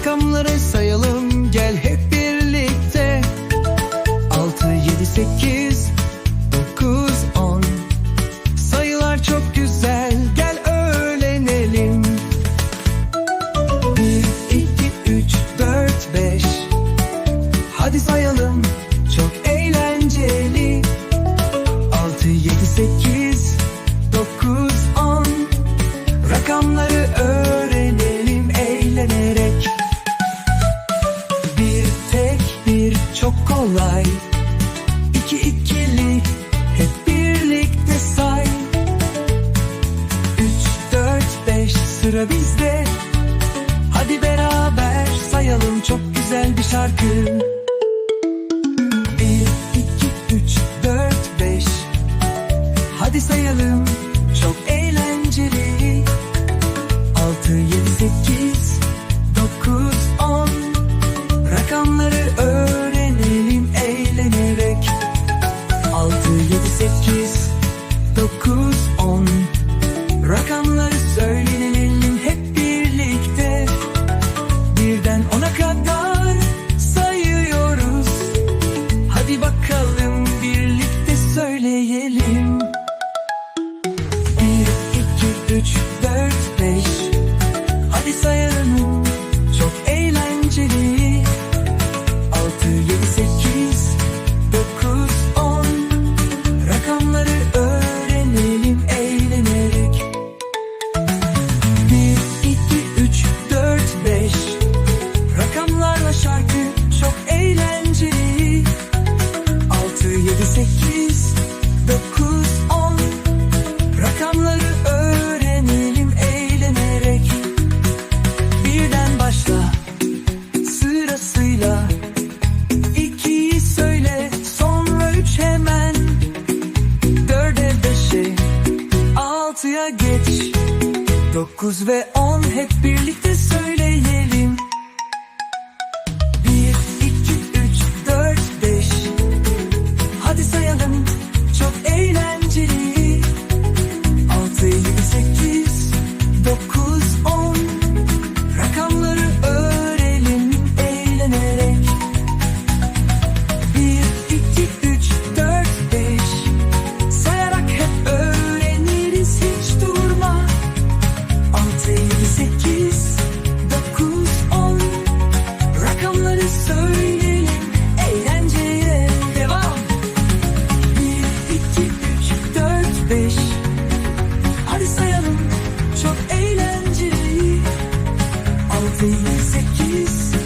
Rakamları sayalım. Gel hep birlikte. 6, 7, 8, 9, 10 Sayılar çok güzel. Gel öğrenelim. 1, 2, 3, 4, 5 Hadi sayalım. Çok eğlenceli. 6, 7, 8, 9, 10 Rakamları öğrenelim sıra bizde. Hadi beraber sayalım çok güzel bir şarkı. Bir, iki, üç, dört, beş. Hadi sayalım çok eğlenceli. Altı, yedi, sekiz, dokuz, on. Rakamları öğrenelim eğlenerek. Altı, yedi, sekiz, dokuz, altıya geç. Dokuz ve on hep birlikte Você quis